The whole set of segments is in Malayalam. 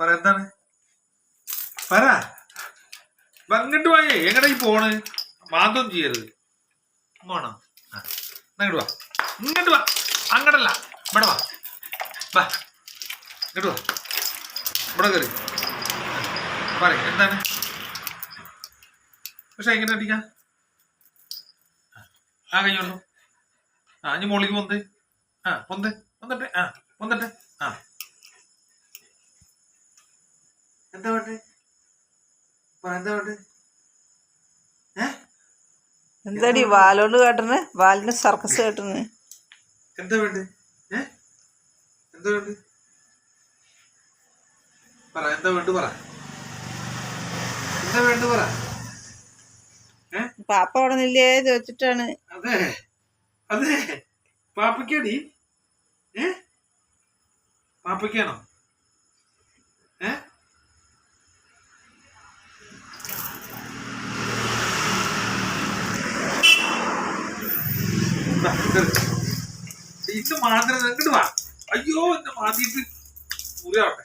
പറ എന്താണ്? പറ. അങ്ങോട്ട് വായേ. എങ്ങടെ ഈ പോണ് മാന്തം ചെയ്യരുത്. പോണോ ഇങ്ങോട്ട് വാ. ഇങ്ങോട്ട് വാ. അങ്ങടല്ല. ഇവിടെ വാ. വാ. ഇങ്ങോട്ട് വാ. ഇവിടെ കയറി പറ എന്താണ്? പക്ഷെ എങ്ങനെ അടിക്കാം. ആ കഴിഞ്ഞോളൂ ആ ഇനി മോളിക്ക് പൊന്ത്. ആ പൊന്ത്. പൊന്തട്ടെ. ആ പൊന്തട്ടെ. ആ. എന്താ വേണ്ടേ പറ എന്താ ഏ? എന്താടി വാലോണ്ട് കേട്ടണ് വാലിന് സർക്കസ് കേട്ടണ് എന്താ വേണ്ടേ? എന്താ വേണ്ടേ? പറ എന്താ വേണ്ട പറ. എന്താ വേണ്ട പറ? പാപ്പ അവിടെ നില്ലേ ചോദിച്ചിട്ടാണ്. അതെ. അതെ. പാപ്പയ്ക്കാടി? ഏ? പാപ്പയ്ക്കാണോ? ഇത്. മാത്രം ഇങ്ങോട്ട് വാ. അയ്യോ എന്നെ മാതിയിട്ട് മുറിയാവട്ടെ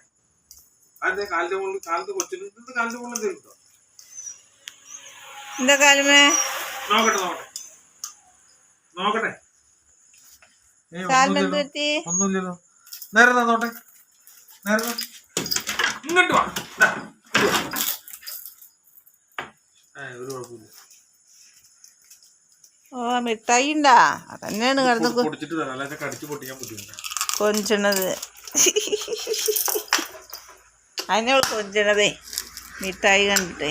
അതിന്റെ കാലിന്റെ മുകളിൽ കാലത്ത് കൊച്ചിന് ഇത് കാലിന്റെ മുകളിൽ എന്തെങ്കിലും ഉണ്ടോ? എന്താ കാലുമേ? നോക്കട്ടെ നോക്കട്ടെ. നോക്കട്ടെ. ഒന്നുമില്ലല്ലോ. നേരെ തന്നോട്ടെ നേരെ ഇങ്ങോട്ട് വാ. ഒരു കുഴപ്പമില്ല. ഓ മിഠായി ഉണ്ടാ അതന്നെയാണ് കിടന്ന് കൊഞ്ചണത് അതിനെ ബുദ്ധിമുട്ടാ. കൊഞ്ചണത്. മിഠായി കണ്ടിട്ടേ.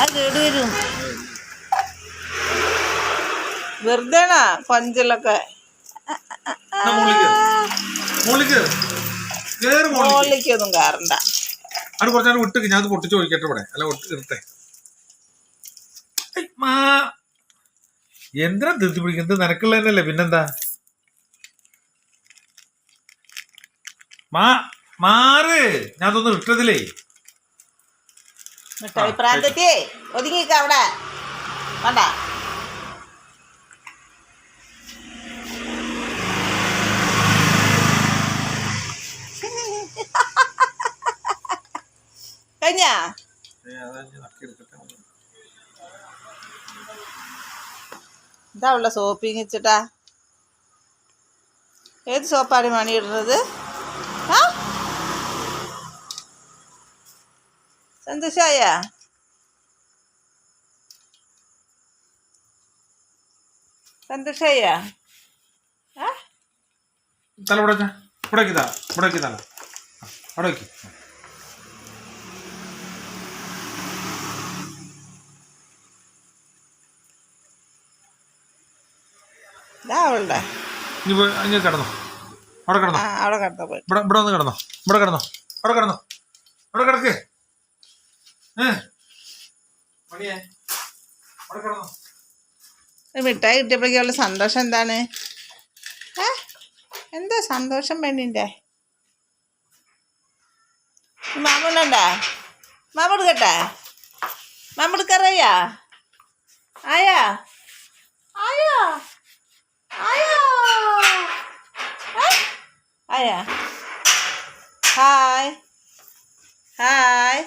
അത് കേട് വരും. വെറുതെ കൊഞ്ചലൊക്കെ ഒന്നും കാറണ്ട മുകളിലേക്കൊന്നും കയറണ്ട. അത് കുറച്ചാൽ വിട്ടു ഞാൻ പൊട്ടിച്ച് ചോദിക്കട്ടെ ഇവിടെ. അല്ല ഐ, മാ എന്തിനാ ധൃതി പിടിക്കുന്നത് നിനക്കുള്ള തന്നെയല്ലേ പിന്നെന്താ? മാ മാറ്. ഞാൻ തോന്നുന്നു ഇട്ടതിലേ പ്രാന്തത്തിയേ ഒതുങ്ങിക്ക അവിടെ. വേണ്ട. കഴിഞ്ഞാ? ഇതാ ഉള്ള സോപ്പിങ് വെച്ചിട്ടാ ഏത് സോപ്പാണ് മണി ഇടുന്നത് ആ സന്തോഷായ സന്തോഷായ ആ തല ഇവിടെ വെച്ചാ. ഇവിടെ വെക്ക് തല ഇവിടെ വെക്ക് തല ആ, അവിടെ വെക്ക് ഇതാ അവളുടെ. ഇനി പോയി കിടന്നോ. അവിടെ കിടന്നോ. അവിടെ കിടന്ന പോയി. ഇവിടെ ഇവിടെ ഒന്ന് കിടന്നോ. ഇവിടെ കിടന്നോ. അവിടെ കിടന്നോ. അവിടെ കിടക്ക്. മിഠായി കിട്ടിയപ്പോഴേക്കുള്ള സന്തോഷം എന്താണ്? ഏ? എന്താ സന്തോഷം പെണ്ണിന്റെ? മാമനുണ്ടാ? മാമ എടുക്കട്ടെ? മാമ എടുക്കാറയ്യാ ആയാ? ആരാ? ഹായ്. ഹായ്.